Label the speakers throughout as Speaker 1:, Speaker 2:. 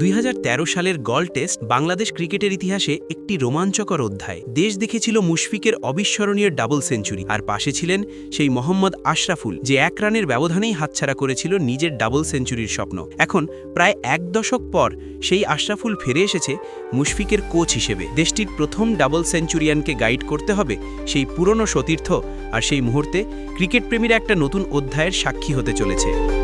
Speaker 1: দুই হাজার তেরো সালের গল টেস্ট বাংলাদেশ ক্রিকেটের ইতিহাসে একটি রোমাঞ্চকর অধ্যায়। দেশ দেখেছিল মুশফিকের অবিস্মরণীয় ডাবল সেঞ্চুরি। আর পাশে ছিলেন সেই মোহাম্মদ আশরাফুল, যে এক রানের ব্যবধানেই হাতছাড়া করেছিল নিজের ডাবল সেঞ্চুরির স্বপ্ন। এখন প্রায় এক দশক পর সেই আশরাফুল ফিরে এসেছে মুশফিকের কোচ হিসেবে। দেশটির প্রথম ডাবল সেঞ্চুরিয়ানকে গাইড করতে হবে সেই পুরনো সতীর্থ। আর সেই মুহূর্তে ক্রিকেট প্রেমীরা একটা নতুন অধ্যায়ের সাক্ষী হতে চলেছে।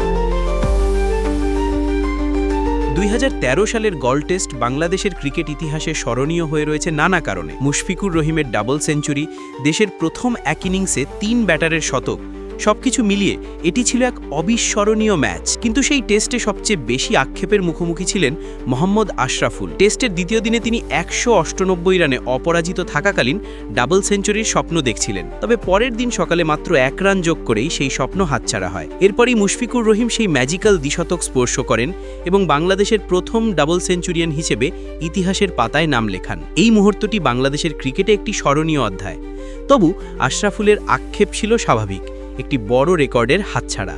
Speaker 1: দুই হাজার তেরো সালের গল টেস্ট বাংলাদেশের ক্রিকেট ইতিহাসে স্মরণীয় হয়ে রয়েছে নানা কারণে। মুশফিকুর রহিমের ডাবল সেঞ্চুরি, দেশের প্রথম এক ইনিংসে তিন ব্যাটারের শতক সবকিছু মিলিয়ে এটি ছিল এক অবিস্মরণীয় ম্যাচ। কিন্তু সেই টেস্টে সবচেয়ে বেশি আক্ষেপের মুখোমুখি ছিলেন মোহাম্মদ আশরাফুল। টেস্টের দ্বিতীয় দিনে তিনি একশো অষ্টানব্বই রানে অপরাজিত থাকাকালীন ডাবল সেঞ্চুরির স্বপ্ন দেখছিলেন। তবে পরের দিন সকালে মাত্র এক রান যোগ করেই সেই স্বপ্ন হাতছাড়া হয়। এরপরই মুশফিকুর রহিম সেই ম্যাজিক্যাল দ্বিশতক স্পর্শ করেন এবং বাংলাদেশের প্রথম ডাবল সেঞ্চুরিয়ান হিসেবে ইতিহাসের পাতায় নাম লেখান। এই মুহূর্তটি বাংলাদেশের ক্রিকেটে একটি স্মরণীয় অধ্যায়। তবু আশরাফুলের আক্ষেপ ছিল স্বাভাবিক। একটি বড় রেকর্ডের হাতছাড়া,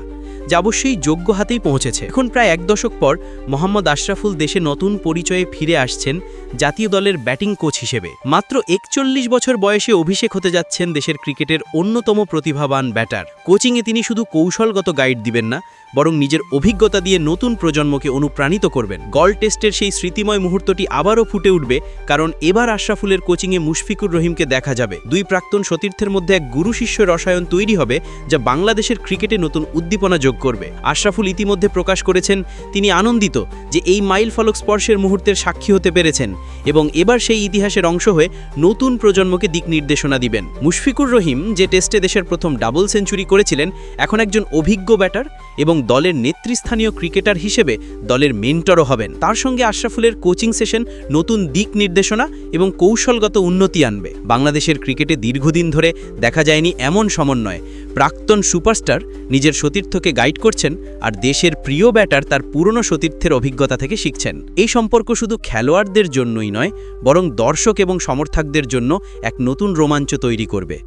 Speaker 1: যা অবশ্যই যোগ্য হাতেই পৌঁছেছে। এখন প্রায় এক দশক পর মোহাম্মদ আশরাফুল দেশে নতুন পরিচয়ে ফিরে আসছেন জাতীয় দলের ব্যাটিং কোচ হিসেবে। মাত্র একচল্লিশ বছর বয়সে অভিষেক হতে যাচ্ছেন দেশের ক্রিকেটের অন্যতম প্রতিভাবান ব্যাটার। কোচিংয়ে তিনি শুধু কৌশলগত গাইড দিবেন না বরং নিজের অভিজ্ঞতা দিয়ে নতুন প্রজন্মকে অনুপ্রাণিত করবেন। গল টেস্টের সেই স্মৃতিময় মুহূর্তটি আবারও ফুটে উঠবে, কারণ এবার আশরাফুলের কোচিংয়ে মুশফিকুর রহিমকে দেখা যাবে। দুই প্রাক্তন সতীর্থের মধ্যে এক গুরু শিষ্য রসায়ন তৈরি হবে, যা বাংলাদেশের ক্রিকেটে নতুন উদ্দীপনা যোগ করবে। আশরাফুল ইতিমধ্যে প্রকাশ করেছেন, তিনি আনন্দিত যে এই মাইল ফলক স্পর্শের মুহূর্তের সাক্ষী হতে পেরেছেন এবং এবার সেই ইতিহাসের অংশ হয়ে নতুন প্রজন্মকে দিক নির্দেশনা দিবেন। মুশফিকুর রহিম যে টেস্টে দেশের প্রথম ডাবল সেঞ্চুরি করেছিলেন, এখন একজন অভিজ্ঞ ব্যাটার এবং দলের নেতৃস্থানীয় ক্রিকেটার হিসেবে দলের মেন্টরও হবেন। তার সঙ্গে আশরাফুলের কোচিং সেশন নতুন দিক নির্দেশনা এবং কৌশলগত উন্নতি আনবে। বাংলাদেশের ক্রিকেটে দীর্ঘদিন ধরে দেখা যায়নি এমন সমন্বয়। প্রাক্তন সুপারস্টার নিজের সতীর্থকে গাইড করছেন আর দেশের প্রিয় ব্যাটার তার পুরনো সতীর্থের অভিজ্ঞতা থেকে শিখছেন। এই সম্পর্ক শুধু খেলোয়াড়দের জন্যই নয়, বরং দর্শক এবং সমর্থকদের জন্য এক নতুন রোমাঞ্চ তৈরি করবে।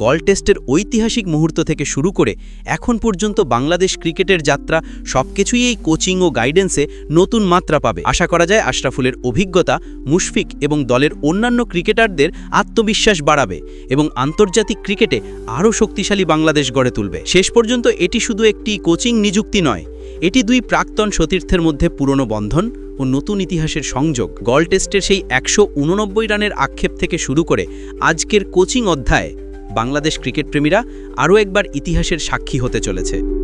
Speaker 1: গল টেস্টের ঐতিহাসিক মুহূর্ত থেকে শুরু করে এখন পর্যন্ত বাংলাদেশ ক্রিকেটের যাত্রা সবকিছুই এই কোচিং ও গাইডেন্সে নতুন মাত্রা পাবে। আশা করা যায় আশরাফুলের অভিজ্ঞতা, মুশফিক এবং দলের অন্যান্য ক্রিকেটারদের আত্মবিশ্বাস বাড়াবে এবং আন্তর্জাতিক ক্রিকেটে আরও শক্তিশালী বাংলাদেশ গড়ে তুলবে। শেষ পর্যন্ত এটি শুধু একটি কোচিং নিযুক্তি নয়, এটি দুই প্রাক্তন সতীর্থের মধ্যে পুরনো বন্ধন ও নতুন ইতিহাসের সংযোগ। গল টেস্টের সেই একশো উননব্বই রানের আক্ষেপ থেকে শুরু করে আজকের কোচিং অধ্যায় বাংলাদেশ ক্রিকেট প্রেমীরা আরও একবার ইতিহাসের সাক্ষী হতে চলেছে।